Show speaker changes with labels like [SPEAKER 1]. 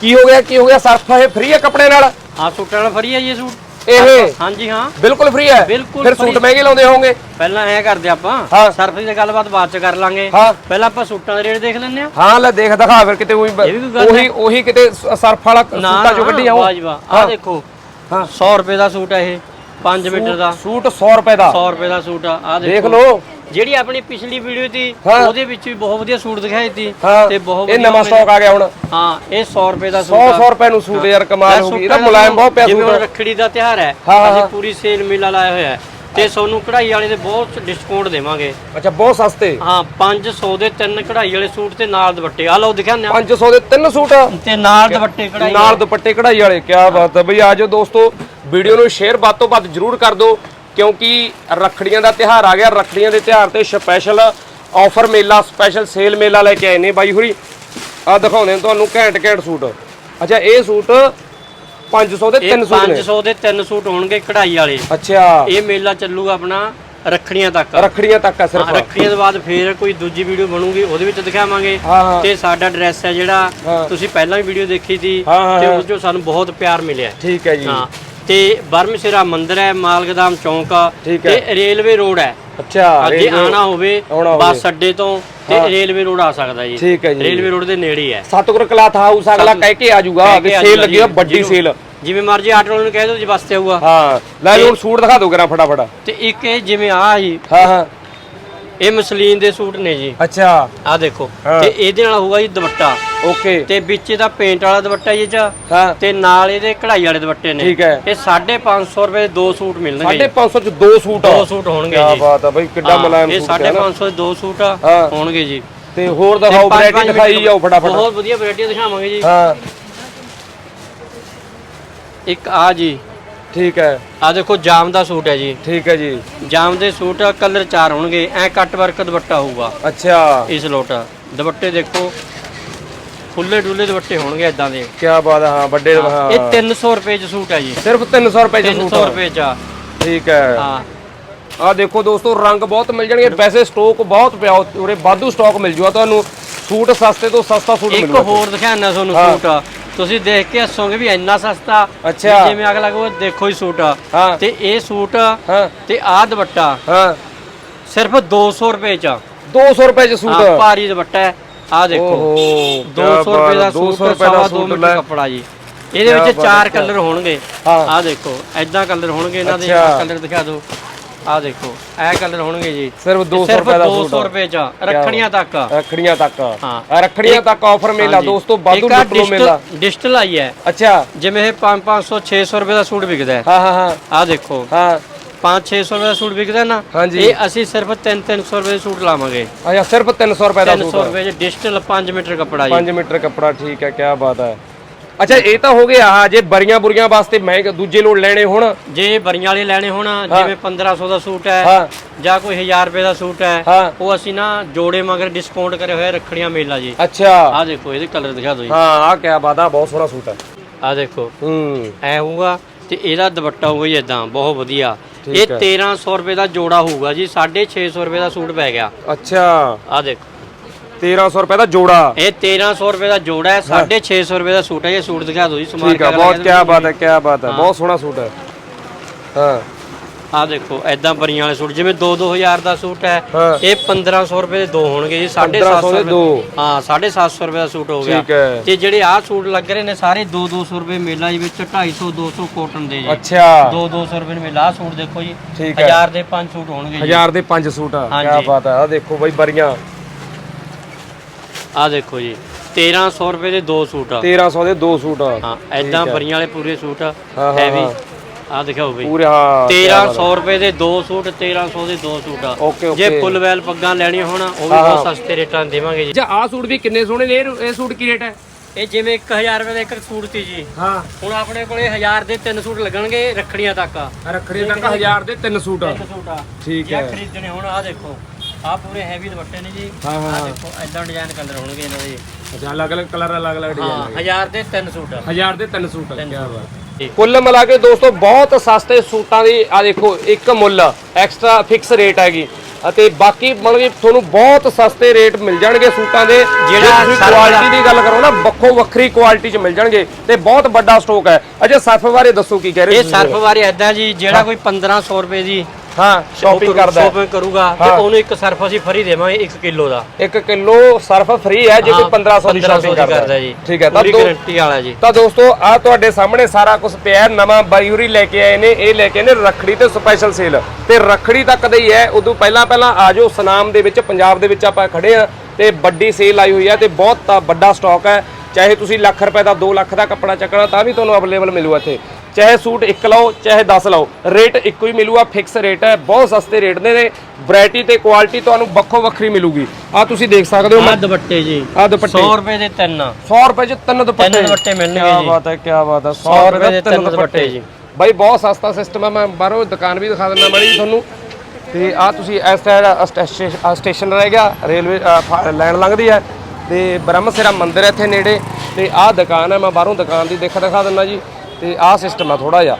[SPEAKER 1] ਕੀ ਹੋ ਗਿਆ ਕੀ ਹੋ ਗਿਆ? ਸਰਫ ਇਹ ਫ੍ਰੀ ਹੈ ਕੱਪੜੇ ਨਾਲ?
[SPEAKER 2] ਹਾਂ ਸੂਟਾਂ ਨਾਲ ਫਰੀ ਹੈ ਜੀ ਇਹ ਸੂਟ।
[SPEAKER 1] ਇਹ?
[SPEAKER 2] ਹਾਂਜੀ ਹਾਂ।
[SPEAKER 1] ਬਿਲਕੁਲ ਫ੍ਰੀ ਹੈ
[SPEAKER 2] ਬਿਲਕੁਲ
[SPEAKER 1] ਫਿਰ
[SPEAKER 2] free।
[SPEAKER 1] ਸੂਟ ਮਹਿੰਗੇ ਲਾਉਂਦੇ ਹੋਵੋਗੇ।
[SPEAKER 2] ਪਹਿਲਾਂ ਐ ਕਰਦੇ ਆਪਾਂ। ਸਰਫ ਦੀ ਗੱਲਬਾਤ ਬਾਅਦ ਚ ਕਰ ਲਾਂਗੇ।
[SPEAKER 1] ਹਾਂ।
[SPEAKER 2] ਪਹਿਲਾਂ ਆਪਾਂ ਸੂਟਾਂ ਦੇ ਰੇਟ ਦੇਖ ਲੈਂਦੇ ਆ
[SPEAKER 1] ਹਾਂ ਲੈ ਦੇਖ ਦਿਖਾ ਫਿਰ ਕਿਤੇ ਉਹੀ
[SPEAKER 2] ਇਹ ਵੀ ਕੋਈ ਗੱਲ
[SPEAKER 1] ਉਹੀ ਉਹੀ ਕਿਤੇ ਸ- ਸਰਫ ਵਾਲਾ ਸੂਟਾਂ ਚੋਂ ਕੱਢੀ ਆਉਂ
[SPEAKER 2] ਵਾਜਵਾ ਆ ਦੇਖੋ
[SPEAKER 1] ਹਾਂ।
[SPEAKER 2] 100 ਰੁਪਏ ਦਾ ਸੂਟ ਹੈ ਇਹ 5 ਮੀਟਰ ਦਾ।
[SPEAKER 1] ਸੂਟ 100 ਰੁਪਏ ਦਾ।
[SPEAKER 2] 100 ਰੁਪਏ ਦਾ ਸੂਟ ਆ ਆ
[SPEAKER 1] ਦੇਖ। ਲਓ।
[SPEAKER 2] ਜਿਹੜੀ ਆਪਣੀ ਪਿਛਲੀ ਵੀਡੀਓ ਸੀ
[SPEAKER 1] ਹਾਂ।
[SPEAKER 2] ਉਹਦੇ ਵਿੱਚ ਵੀ ਬਹੁਤ ਵਧੀਆ ਸੂਟ ਦਿਖਾਏ ਸੀ
[SPEAKER 1] ਹਾਂ।
[SPEAKER 2] ਤੇ ਬਹੁਤ
[SPEAKER 1] ਇਹ
[SPEAKER 2] ਵਧੀਆ
[SPEAKER 1] ਨਵਾਂ ਸਟਾਕ ਆ ਗਿਆ ਹੁਣ।
[SPEAKER 2] ਹਾਂ ਇਹ 100 ਰੁਪਏ ਦਾ
[SPEAKER 1] 100
[SPEAKER 2] ਸੂਟ ਆ।
[SPEAKER 1] 100 ਰੁਪਏ ਨੂੰ ਸੂਟ ਯਾਰ ਕਮਾਲ ਹੋ ਗਈ। ਇਹਦਾ ਮੁਲਾਇਮ ਬਹੁਤ ਪਿਆ
[SPEAKER 2] ਜਿਵੇਂ ਹੁਣ
[SPEAKER 1] ਸੂਟ
[SPEAKER 2] ਰੱਖੜੀ ਦਾ ਤਿਉਹਾਰ ਹੈ
[SPEAKER 1] ਹਾਂ, ਹਾਂ,
[SPEAKER 2] ਅਸੀਂ
[SPEAKER 1] ਹਾਂ।
[SPEAKER 2] ਪੂਰੀ ਸੇਲ ਮੇਲਾ ਲਾਇਆ ਹੋਇਆ ਹੈ ਤੇ ਤੁਹਾਨੂੰ ਕਢਾਈ ਵਾਲੇ ਦੇ ਬਹੁਤ ਡਿਸਕਾਊਂਟ ਦੇਵਾਂਗੇ।
[SPEAKER 1] ਅੱਛਾ ਬਹੁਤ ਸਸਤੇ?
[SPEAKER 2] ਹਾਂ 500 ਦੇ ਤਿੰਨ ਕਢਾਈ ਵਾਲੇ ਸੂਟ ਤੇ ਨਾਲ ਦੁਪੱਟੇ। ਆ ਲਓ ਦਿਖਾਉਂਦੇ ਆ
[SPEAKER 1] 500 ਦੇ ਤਿੰਨ ਸੂਟ
[SPEAKER 2] ਤੇ ਨਾਲ ਦੁਪੱਟੇ ਕਢਾਈ
[SPEAKER 1] ਨਾਲ ਦੁਪੱਟੇ ਕਢਾਈ ਵਾਲੇ ਕੀ ਬਾਤ ਹੈ। ਬਈ ਆਜੋ ਦੋਸਤੋ ਵੀਡੀਓ ਨੂੰ ਸ਼ੇਅਰ ਵੱਧ ਤੋਂ ਵੱਧ ਜਰੂਰ ਕਰ ਦਿਓ। ਕਿਉਂਕਿ ਰੱਖੜੀਆਂ ਦਾ ਤਿਹਾਰ ਆ ਗਿਆ। ਰੱਖੜੀਆਂ ਦੇ ਤਿਹਾਰ ਤੇ ਸਪੈਸ਼ਲ ਆਫਰ ਮੇਲਾ ਸਪੈਸ਼ਲ ਸੇਲ ਮੇਲਾ ਲੈ ਕੇ ਆਏ ਨੇ ਬਾਈ ਹੁਰੀ। ਆ ਦਿਖਾਉਂਦੇ ਤੁਹਾਨੂੰ ਘੈਂਟ ਘੈਂਟ ਸੂਟ। ਅੱਛਾ ਇਹ ਸੂਟ 500 ਦੇ
[SPEAKER 2] ਇਹ
[SPEAKER 1] ਤਿੰਨ ਸੂਟ ਨੇ?
[SPEAKER 2] 500 ਦੇ ਤਿੰਨ ਸੂਟ ਹੋਣਗੇ ਕਢਾਈ ਵਾਲੇ।
[SPEAKER 1] ਅੱਛਾ।
[SPEAKER 2] ਇਹ ਮੇਲਾ ਚੱਲੂਗਾ ਆਪਣਾ ਰੱਖੜੀਆਂ ਤੱਕ।
[SPEAKER 1] ਰੱਖੜੀਆਂ ਤੱਕ ਆ ਸਿਰਫ।
[SPEAKER 2] ਰੱਖੜੀਆਂ ਤੋਂ ਬਾਅਦ ਫੇਰ ਕੋਈ ਦੂਜੀ ਵੀਡੀਓ ਬਣੂਗੀ ਉਹਦੇ ਵਿੱਚ ਦਿਖਾਵਾਂਗੇ। ਤੇ ਸਾਡਾ ਐਡਰੈਸ ਹੈ ਜਿਹੜਾ। ਤੁਸੀਂ ਪਹਿਲਾਂ ਵੀ ਵੀਡੀਓ ਦੇਖੀ ਸੀ ਤੇ। ਉਸ ਚੋਂ ਸਾਨੂੰ ਬਹੁਤ ਪਿਆਰ ਮਿਲਿਆ।
[SPEAKER 1] ਠੀਕ ਹੈ ਜੀ।
[SPEAKER 2] ਹਾਂ। ਤੇ ਬਰਮਸਿਰਾ ਮੰਦਿਰ ਹੈ ਮਾਲਗਦਾਮ ਚੌਂਕ ਆ।
[SPEAKER 1] ਠੀਕ ਹੈ।
[SPEAKER 2] ਤੇ ਰੇਲਵੇ ਰੋਡ ਹੈ।
[SPEAKER 1] ਅੱਛਾ
[SPEAKER 2] ਅੱਗੇ
[SPEAKER 1] ਰੇਲਵੇ-
[SPEAKER 2] ਆਣਾ ਹੋਵੇ
[SPEAKER 1] ਆਉਣਾ ਹੋਵੇ।
[SPEAKER 2] ਬੱਸ ਅੱਡੇ ਤੋਂ ਤੇ ਰੇਲਵੇ ਰੋਡ ਆ ਸਕਦਾ ਜੀ।
[SPEAKER 1] ਠੀਕ ਹੈ ਜੀ।
[SPEAKER 2] ਰੇਲਵੇ ਰੋਡ ਦੇ ਨੇੜੇ ਹੀ ਹੈ।
[SPEAKER 1] ਸਤਿਗੁਰ ਕਲਾਥ ਹਾਊਸ ਅਗਲਾ ਕਹਿ ਕੇ ਆ ਜਾਊਗਾ
[SPEAKER 2] ਕੇ
[SPEAKER 1] ਸੇਲ ਲੱਗੀ ਆ
[SPEAKER 2] ਜੀ,
[SPEAKER 1] ਵੱਡੀ
[SPEAKER 2] ਜਿਹਨੂੰ-
[SPEAKER 1] ਸੇਲ
[SPEAKER 2] ਜਿਵੇਂ ਮਰਜ਼ੀ ਆਟੋ ਵਾਲੇ ਨੂੰ ਕਹਿ ਦਿਓ ਜੀ ਬੱਸ ਤੇ ਆਊਗਾ।
[SPEAKER 1] ਹਾਂ। ਲੈ ਹੁਣ ਸੂਟ ਦਿਖਾ ਦਿਓ ਕਰਾਂ ਫਟਾਫਟ।
[SPEAKER 2] ਤੇ ਇੱਕ ਇਹ ਜਿਵੇਂ ਆ ਜੀ
[SPEAKER 1] ਹਾਂ ਹਾਂ।
[SPEAKER 2] ਇਹ ਮਸਲੀਨ ਦੇ ਸੂਟ ਨੇ ਜੀ।
[SPEAKER 1] ਅੱਛਾ।
[SPEAKER 2] ਆ ਦੇਖੋ।
[SPEAKER 1] ਹਾਂ।
[SPEAKER 2] ਤੇ ਇਹਦੇ ਨਾਲ ਹੋਊਗਾ ਜੀ ਦੁਪੱਟਾ।
[SPEAKER 1] ਓਕੇ।
[SPEAKER 2] ਤੇ ਵਿੱਚ ਇਹਦਾ ਪੇਂਟ ਵਾਲਾ ਦੁਪੱਟਾ ਜੀ ਇਹ ਚ
[SPEAKER 1] ਹਾਂ।
[SPEAKER 2] ਤੇ ਨਾਲ ਇਹਦੇ ਕਢਾਈ ਵਾਲੇ ਦੁਪੱਟੇ ਨੇ।
[SPEAKER 1] ਠੀਕ ਹੈ।
[SPEAKER 2] ਇਹ 550 ਰੁਪਏ ਦੇ ਦੋ ਸੂਟ ਮਿਲਣਗੇ।
[SPEAKER 1] 550 ਚ ਦੋ ਸੂਟ
[SPEAKER 2] ਦੋ ਸੂਟ ਹੋਣਗੇ
[SPEAKER 1] ਕੀ ਬਾਤ ਆ ਬਈ ਕਿੱਡਾ ਮੁਲਾਇਮ
[SPEAKER 2] ਇਹ
[SPEAKER 1] ਸੂਟ ਹੈ ਨਾ।
[SPEAKER 2] 550 ਦੇ ਦੋ ਸੂਟ। ਹੋਣਗੇ ਜੀ।
[SPEAKER 1] ਤੇ ਹੋਰ ਦਿਖਾਓ ਵੈਰਾਈਟੀ ਦਿਖਾਈ ਜਾਓ ਫਟਾਫਟ।
[SPEAKER 2] ਬਹੁਤ ਵਧੀਆ ਵੈਰਾਈਟੀ ਦਿਖਾਵਾਂਗੇ ਜੀ।
[SPEAKER 1] ਹਾਂ।
[SPEAKER 2] ਇੱਕ ਆ ਜੀ।
[SPEAKER 1] ਠੀਕ ਹੈ।
[SPEAKER 2] ਆ ਦੇਖੋ ਜਾਮ ਦਾ ਸੂਟ ਹੈ ਜੀ।
[SPEAKER 1] ਠੀਕ ਹੈ ਜੀ।
[SPEAKER 2] ਜਾਮ ਦੇ ਸੂਟ ਕਲਰ ਚਾਰ ਹੋਣਗੇ। ਐ ਕੱਟ ਵਰਕ ਦੁਪੱਟਾ ਹੋਊਗਾ।
[SPEAKER 1] ਅੱਛਾ।
[SPEAKER 2] ਇਸ ਲੋਟ ਦੁਪੱਟੇ ਦੇਖੋ ਖੁੱਲੇ ਡੁੱਲੇ ਦੁਪੱਟੇ ਹੋਣਗੇ ਇਦਾਂ ਦੇ।
[SPEAKER 1] ਕੀ ਬਾਤ ਆ ਹਾਂ ਵੱਡੇ ਹਾਂ
[SPEAKER 2] ਇਹ 300 ਰੁਪਏ ਚ ਸੂਟ ਹੈ ਜੀ।
[SPEAKER 1] ਸਿਰਫ 300 ਰੁਪਏ ਚ
[SPEAKER 2] 300
[SPEAKER 1] ਸੂਟ
[SPEAKER 2] ਰੁਪਏ ਚ ਆ।
[SPEAKER 1] ਠੀਕ ਹੈ।
[SPEAKER 2] ਹਾਂ।
[SPEAKER 1] ਆ ਦੇਖੋ ਦੋਸਤੋ ਰੰਗ ਬਹੁਤ ਮਿਲ ਜਾਣਗੇ। ਵੈਸੇ ਸਟਾਕ ਬਹੁਤ ਪਿਆ ਉਰੇ ਵਾਧੂ ਸਟਾਕ ਮਿਲ ਜੂਗਾ ਤੁਹਾਨੂੰ। ਸੂਟ ਸਸਤੇ ਤੋਂ ਸਸਤਾ ਸੂਟ
[SPEAKER 2] ਇੱਕ
[SPEAKER 1] ਮਿਲੂਗਾ
[SPEAKER 2] ਹੋਰ ਦਿਖਾਣਾ ਤੁਹਾਨੂੰ
[SPEAKER 1] ਹਾਂ।
[SPEAKER 2] ਸੂਟ ਤੁਸੀਂ ਦੇਖ ਕੇ ਹੱਸੋਗੇ ਵੀ ਇੰਨਾ ਸਸਤਾ।
[SPEAKER 1] ਅੱਛਾ।
[SPEAKER 2] ਜਿਵੇਂ ਅਗਲਾ ਕੋ ਦੇਖੋ ਹੀ ਸੂਟ
[SPEAKER 1] ਹਾਂ।
[SPEAKER 2] ਤੇ ਇਹ ਸੂਟ
[SPEAKER 1] ਹਾਂ।
[SPEAKER 2] ਤੇ ਆਹ ਦੁਪੱਟਾ
[SPEAKER 1] ਹਾਂ।
[SPEAKER 2] ਸਿਰਫ 200 ਰੁਪਏ ਚ ਆ।
[SPEAKER 1] 200 ਰੁਪਏ ਚ ਸੂਟ।
[SPEAKER 2] ਭਾਰੀ ਦੁਪੱਟਾ ਹੈ। ਆਹ ਦੇਖੋ।
[SPEAKER 1] ਓਹੋ।
[SPEAKER 2] 200 ਰੁਪਏ ਦਾ
[SPEAKER 1] 200
[SPEAKER 2] ਸੂਟ
[SPEAKER 1] ਰੁਪਏ ਦਾ
[SPEAKER 2] ਸਵਾ 2
[SPEAKER 1] ਸੂਟ ਲੈ।
[SPEAKER 2] ਕੱਪੜਾ ਜੀ। ਇਹਦੇ ਵਿੱਚ ਚਾਰ ਕਲਰ ਹੋਣਗੇ। ਆਹ ਦੇਖੋ ਐਦਾਂ ਕਲਰ ਹੋਣਗੇ ਇਹਨਾਂ ਦੇ। ਕਲਰ ਦਿਖਾ ਦਿਓ। ਆਹ ਦੇਖੋ ਇਹ ਕਲਰ ਹੋਣਗੇ ਜੀ।
[SPEAKER 1] ਸਿਰਫ 200
[SPEAKER 2] ਸਿਰਫ
[SPEAKER 1] ਰੁਪਏ ਦਾ
[SPEAKER 2] 200
[SPEAKER 1] ਸੂਟ
[SPEAKER 2] ਰੁਪਏ ਚ ਆ, ਰੱਖੜੀਆਂ ਤੱਕ।
[SPEAKER 1] ਰੱਖੜੀਆਂ ਤੱਕ।
[SPEAKER 2] ਹਾਂ।
[SPEAKER 1] ਆ ਰੱਖੜੀਆਂ ਤੱਕ ਆਫਰ ਮੇਲਾ। ਦੋਸਤੋ
[SPEAKER 2] ਆਹ
[SPEAKER 1] ਲੁੱਟ ਮੇਲਾ
[SPEAKER 2] ਡਿਜੀਟਲ- ਡਿਜੀਟਲ ਆਈ ਹੈ।
[SPEAKER 1] ਅੱਛਾ।
[SPEAKER 2] ਜਿਵੇਂ ਇਹ 5 500 600 ਰੁਪਏ ਦਾ ਸੂਟ ਵਿਕਦਾ ਹੈ।
[SPEAKER 1] ਹਾਂ ਹਾਂ ਹਾਂ।
[SPEAKER 2] ਆਹ ਦੇਖੋ।
[SPEAKER 1] ਹਾਂ।
[SPEAKER 2] 5 600 ਰੁਪਏ ਦਾ ਸੂਟ ਵਿਕਦਾ ਨਾ
[SPEAKER 1] ਹਾਂਜੀ।
[SPEAKER 2] ਇਹ ਅਸੀਂ ਸਿਰਫ 3 300 ਰੁਪਏ ਦੇ ਸੂਟ ਲਾਵਾਂਗੇ।
[SPEAKER 1] ਅੱਛਾ ਸਿਰਫ 300 ਰੁਪਏ ਦਾ
[SPEAKER 2] 300
[SPEAKER 1] ਸੂਟ
[SPEAKER 2] ਰੁਪਏ ਚ ਡਿਜੀਟਲ 5 ਮੀਟਰ ਕੱਪੜਾ ਜੀ।
[SPEAKER 1] 5 ਮੀਟਰ ਕੱਪੜਾ ਠੀਕ ਹੈ ਕੀ ਬਾਤ ਹੈ। ਅੱਛਾ ਇਹ ਤਾਂ ਹੋ ਗਿਆ ਆ ਜੇ ਬਰੀਆਂ ਬੁਰੀਆਂ ਵਾਸਤੇ ਮੈਂ ਦੂਜੇ ਲੋਟ ਲੈਣੇ ਹੁਣ।
[SPEAKER 2] ਜੇ ਬਰੀਆਂ ਵਾਲੇ ਲੈਣੇ ਹੋਣ ਜਿਵੇਂ 1500 ਦਾ ਸੂਟ ਹੈ
[SPEAKER 1] ਹਾਂ।
[SPEAKER 2] ਜਾਂ ਕੋਈ 1000 ਰੁਪਏ ਦਾ ਸੂਟ ਹੈ
[SPEAKER 1] ਹਾਂ।
[SPEAKER 2] ਉਹ ਅਸੀਂ ਨਾ ਜੋੜੇ ਮਗਰ ਡਿਸਕਾਊਂਟ ਕਰੇ ਹੋਏ ਰੱਖੜੀਆਂ ਮੇਲਾ ਜੀ।
[SPEAKER 1] ਅੱਛਾ।
[SPEAKER 2] ਆਹ ਦੇਖੋ ਇਹਦੇ ਕਲਰ ਦਿਖਾ ਦਿਓ ਜੀ।
[SPEAKER 1] ਹਾਂ ਆ ਕੀ ਬਾਤ ਆ ਬਹੁਤ ਸੋਹਣਾ ਸੂਟ ਹੈ।
[SPEAKER 2] ਆਹ ਦੇਖੋ।
[SPEAKER 1] ਹੂੰ।
[SPEAKER 2] ਐ ਹੋਊਗਾ ਤੇ ਇਹਦਾ ਦੁਪੱਟਾ ਹੋਊਗਾ ਜੀ ਇਦਾਂ ਬਹੁਤ ਵਧੀਆ। ਇਹ
[SPEAKER 1] ਹੈ।
[SPEAKER 2] 1300 ਰੁਪਏ ਦਾ ਜੋੜਾ ਹੋਊਗਾ ਜੀ 650 ਰੁਪਏ ਦਾ ਸੂਟ ਪੈ ਗਿਆ।
[SPEAKER 1] ਅੱਛਾ।
[SPEAKER 2] ਆਹ ਦੇਖੋ।
[SPEAKER 1] 1300 ਰੁਪਏ ਦਾ ਜੋੜਾ।
[SPEAKER 2] ਇਹ 1300 ਰੁਪਏ ਦਾ ਜੋੜਾ ਹੈ 650 ਰੁਪਏ ਦਾ ਸੂਟ ਹੈ ਇਹ ਸੂਟ ਦਿਖਾ ਦਿਓ ਜੀ ਸਮਾਰ
[SPEAKER 1] ਠੀਕ ਹੈ ਬਹੁਤ ਕੀ ਬਾਤ ਹੈ ਕੀ ਬਾਤ ਹੈ। ਬਹੁਤ ਸੋਹਣਾ ਸੂਟ ਹੈ। ਹਾਂ।
[SPEAKER 2] ਆਹ ਦੇਖੋ ਐਦਾਂ ਬਰੀਆਂ ਵਾਲੇ ਸੂਟ ਜਿਵੇਂ 2-2000 ਦਾ ਸੂਟ ਹੈ
[SPEAKER 1] ਹਾਂ।
[SPEAKER 2] ਇਹ 1500 ਰੁਪਏ ਦੇ ਦੋ ਹੋਣਗੇ ਜੀ
[SPEAKER 1] 1500
[SPEAKER 2] 750
[SPEAKER 1] ਦੇ
[SPEAKER 2] ਰੁਪਏ
[SPEAKER 1] ਦੋ।
[SPEAKER 2] ਹਾਂ 750 ਰੁਪਏ ਦਾ ਸੂਟ ਹੋ ਗਿਆ।
[SPEAKER 1] ਹੈ।
[SPEAKER 2] ਤੇ ਜਿਹੜੇ ਆਹ ਸੂਟ ਲੱਗ ਰਹੇ ਨੇ ਸਾਰੇ 2-200 ਰੁਪਏ ਮੇਲਾ ਜੀ ਵਿੱਚ 250 200 ਕੋਟਨ ਦੇ ਜੀ।
[SPEAKER 1] ਅੱਛਾ।
[SPEAKER 2] 2-200 ਰੁਪਏ ਨੂੰ ਮੇਲਾ ਆਹ ਸੂਟ ਦੇਖੋ ਜੀ
[SPEAKER 1] ਠੀਕ ਹੈ।
[SPEAKER 2] 1000 ਦੇ ਪੰਜ ਸੂਟ ਹੋਣਗੇ ਜੀ।
[SPEAKER 1] ਹਜ਼ਾਰ ਦੇ ਪੰਜ ਸੂਟ ਆ। ਕੀ। ਬਾਤ ਹੈ ਆ ਦੇਖੋ ਬਾਈ ਬਰੀਆਂ।
[SPEAKER 2] ਆਹ ਦੇਖੋ ਜੀ 1300 ਰੁਪਏ ਦੇ ਦੋ ਸੂਟ ਆ।
[SPEAKER 1] 1300 ਦੇ ਦੋ ਸੂਟ ਆ।
[SPEAKER 2] ਹਾਂ ਐਦਾਂ ਬਰੀਆਂ ਵਾਲੇ ਪੂਰੇ ਸੂਟ
[SPEAKER 1] ਹਾਂ, ਹਾਂ,
[SPEAKER 2] ਹੈਵੀ।
[SPEAKER 1] ਹਾਂ।
[SPEAKER 2] ਆਹ ਦਿਖਾਓ ਬਈ।
[SPEAKER 1] ਪੂਰੇ ਹਾਂ ਕਿਆ ਬਾਤ
[SPEAKER 2] 1300 ਰੁਪਏ ਦੇ ਦੋ ਸੂਟ 1300 ਦੇ ਦੋ ਸੂਟ ਆ।
[SPEAKER 1] ਓਕੇ
[SPEAKER 2] ਜੇ
[SPEAKER 1] ਓਕੇ।
[SPEAKER 2] ਫੁੱਲ ਵੈਲ ਪੱਗਾਂ ਲੈਣੀਆਂ ਹੋਣ ਉਹ ਵੀ ਬਹੁਤ। ਸਸਤੇ ਰੇਟਾਂ ਦੇਵਾਂਗੇ ਜੀ।
[SPEAKER 1] ਅੱਛਾ ਆ ਸੂਟ ਵੀ ਕਿੰਨੇ ਸੋਹਣੇ ਨੇ? ਇਹ ਇਹ ਸੂਟ ਕੀ ਰੇਟ ਹੈ?
[SPEAKER 2] ਇਹ ਜਿਵੇਂ 1000 ਰੁਪਏ ਦਾ ਇੱਕ ਸੂਟ ਸੀ ਜੀ।
[SPEAKER 1] ਹਾਂ।
[SPEAKER 2] ਹੁਣ ਆਪਣੇ ਕੋਲੇ 1000 ਦੇ ਤਿੰਨ ਸੂਟ ਲੱਗਣਗੇ ਰੱਖੜੀਆਂ ਤੱਕ।
[SPEAKER 1] ਰੱਖੜੀ ਤੱਕ ਹਜ਼ਾਰ ਦੇ ਤਿੰਨ ਸੂਟ ਆ।
[SPEAKER 2] ਤਿੰਨ ਸੂਟ ਆ।
[SPEAKER 1] ਠੀਕ
[SPEAKER 2] ਜੇ
[SPEAKER 1] ਹੈ।
[SPEAKER 2] ਖਰੀਦਣੇ ਹੁਣ ਆਹ ਦੇਖੋ। ਆਹ ਪੂਰੇ ਹੈਵੀ ਦੁਪੱਟੇ ਨੇ ਜੀ।
[SPEAKER 1] ਹਾਂ, ਹਾਂ,
[SPEAKER 2] ਆਹ
[SPEAKER 1] ਹਾਂ।
[SPEAKER 2] ਦੇਖੋ ਐਦਾਂ ਡਿਜ਼ਾਈਨ ਕਲਰ ਹੋਣਗੇ ਇਹਨਾਂ ਦੇ।
[SPEAKER 1] ਅੱਛਾ ਅਲੱਗ ਅਲੱਗ ਕਲਰ ਅਲੱਗ ਅਲੱਗ
[SPEAKER 2] ਹਾਂ 1000 ਦੇ ਤਿੰਨ ਸੂਟ
[SPEAKER 1] ਹਜ਼ਾਰ ਦੇ ਤਿੰਨ ਸੂਟ ਆ।
[SPEAKER 2] ਤਿੰਨ।
[SPEAKER 1] ਬਾਤ
[SPEAKER 2] ਜੀ।
[SPEAKER 1] ਕੁੱਲ ਮਿਲਾ ਕੇ ਦੋਸਤੋ ਬਹੁਤ ਸਸਤੇ ਸੂਟਾਂ ਦੀ ਆ ਦੇਖੋ ਇੱਕ ਮੁੱਲ ਐਕਸਟਰਾ ਫਿਕਸ ਰੇਟ ਹੈਗੀ। ਅਤੇ ਬਾਕੀ ਮਤਲਬ ਕਿ ਤੁਹਾਨੂੰ ਬਹੁਤ ਸਸਤੇ ਰੇਟ ਮਿਲ ਜਾਣਗੇ ਸੂਟਾਂ ਦੇ।
[SPEAKER 2] ਜਿਹੜਾ
[SPEAKER 1] ਤੁਸੀਂ ਕੁਆਲਿਟੀ ਦੀ ਗੱਲ ਕਰੋ ਨਾ ਵੱਖੋ ਵੱਖਰੀ ਕੁਆਲਿਟੀ 'ਚ ਮਿਲ ਜਾਣਗੇ ਤੇ ਬਹੁਤ ਵੱਡਾ ਸਟਾਕ ਹੈ। ਅਜੇ ਸਰਫ ਬਾਰੇ ਦੱਸੋ ਕੀ ਕਹਿ ਰਹੇ
[SPEAKER 2] ਇਹ ਸਰਫ ਬਾਰੇ ਐਦਾਂ ਜੀ ਜਿਹੜਾ ਕੋਈ 1500 ਰੁਪਏ ਦੀ
[SPEAKER 1] ਹਾਂ ਸ਼ਾਪਿੰਗ ਕਰਦਾ ਹੈ।
[SPEAKER 2] ਸ਼ਾਪਿੰਗ ਕਰੂਗਾ ਤੇ। ਉਹਨੂੰ ਇੱਕ ਸਰਫ ਅਸੀਂ ਫਰੀ ਦੇਵਾਂਗੇ 1 ਕਿਲੋ ਦਾ।
[SPEAKER 1] ਇੱਕ ਕਿਲੋ ਸਰਫ ਫ੍ਰੀ ਹੈ ਜੇ ਕੋਈ
[SPEAKER 2] ਹਾਂ,
[SPEAKER 1] 1500 ਦੀ
[SPEAKER 2] 1500
[SPEAKER 1] ਸ਼ਾਪਿੰਗ ਕਰਦਾ
[SPEAKER 2] ਜੀ।
[SPEAKER 1] ਠੀਕ ਹੈ ਤਾਂ
[SPEAKER 2] ਗਾਰੰਟੀ ਵਾਲਾ ਜੀ।
[SPEAKER 1] ਤਾਂ ਦੋਸਤੋ ਆ ਤੁਹਾਡੇ ਸਾਹਮਣੇ ਸਾਰਾ ਕੁਝ ਪਿਆ ਹੈ। ਨਵਾਂ ਬਾਈੂਰੀ ਲੈ ਕੇ ਆਏ ਨੇ ਇਹ ਲੈ ਕੇ ਨੇ ਰਖੜੀ ਤੇ ਸਪੈਸ਼ਲ ਸੇਲ ਤੇ ਰਖੜੀ ਤੱਕ ਦਾ ਹੀ ਹੈ ਉਦੋਂ ਪਹਿਲਾਂ ਪਹਿਲਾਂ ਆਜੋ ਸਨਾਮ ਦੇ ਵਿੱਚ ਪੰਜਾਬ ਦੇ ਵਿੱਚ ਆਪਾਂ ਖੜੇ ਆ ਤੇ ਵੱਡੀ ਸੇਲ ਆਈ ਹੋਈ ਹੈ ਤੇ ਬਹੁਤ ਵੱਡਾ ਸਟਾਕ ਹੈ। ਚਾਹੇ ਤੁਸੀਂ ਲੱਖ ਰੁਪਏ ਦਾ 2 ਲੱਖ ਦਾ ਕੱਪੜਾ ਚੱਕਣਾ ਤਾਂ ਵੀ ਤੁਹਾਨੂੰ ਅਵੇਲੇਬਲ ਮਿਲੂਗਾ ਇੱਥੇ। ਚਾਹੇ ਸੂਟ ਇੱਕ ਲਓ ਚਾਹੇ 10 ਲਓ। ਰੇਟ ਇੱਕੋ ਹੀ ਮਿਲੂਗਾ ਫਿਕਸ ਰੇਟ ਹੈ। ਬਹੁਤ ਸਸਤੇ ਰੇਟ ਦੇ ਨੇ। ਵੈਰਾਈਟੀ ਤੇ ਕੁਆਲਿਟੀ ਤੁਹਾਨੂੰ ਵੱਖੋ ਵੱਖਰੀ ਮਿਲੂਗੀ। ਆ ਤੁਸੀਂ ਦੇਖ ਸਕਦੇ ਹੋ ਮੈਂ
[SPEAKER 2] ਦੁਪੱਟੇ ਜੀ।
[SPEAKER 1] ਆ ਦੁਪੱਟੇ।
[SPEAKER 2] 100 ਰੁਪਏ ਦੇ ਤਿੰਨ।
[SPEAKER 1] 100 ਰੁਪਏ ਚ ਤਿੰਨ ਦੁਪੱਟੇ।
[SPEAKER 2] ਤਿੰਨ ਦੁਪੱਟੇ ਮਿਲਣਗੇ
[SPEAKER 1] ਕੀ। ਬਾਤ ਹੈ ਕੀ ਬਾਤ ਹੈ। 100
[SPEAKER 2] 100
[SPEAKER 1] ਰੁਪਏ ਦੇ ਤਿੰਨ ਦੁਪੱਟੇ
[SPEAKER 2] ਜੀ।
[SPEAKER 1] ਬਾਈ ਬਹੁਤ ਸਸਤਾ ਸਿਸਟਮ ਹੈ। ਮੈਂ ਬਾਹਰੋਂ ਦੁਕਾਨ ਵੀ ਦਿਖਾ ਦਿੰਦਾ ਮੜੀ ਤੁਹਾਨੂੰ। ਤੇ ਆ ਤੁਸੀਂ ਇਸ ਸਾਈਡ ਸਟੇਸ਼ਨ ਰਹਿ ਗਿਆ। ਰੇਲਵੇ ਲਾਈਨ ਲੰਘਦੀ ਹੈ। ਤੇ ਬ੍ਰਹਮਸਿਰਾ ਮੰਦਿਰ ਇੱਥੇ ਨੇੜੇ। ਤੇ ਆਹ ਦੁਕਾਨ ਹੈ। ਮੈਂ ਬਾਹਰੋਂ ਦੁਕਾਨ ਦੀ ਦੇਖ ਦਿਖਾ ਦਿੰਦਾ ਜੀ। ਤੇ ਆਹ ਸਿਸਟਮ ਆ ਥੋੜਾ ਜਿਹਾ।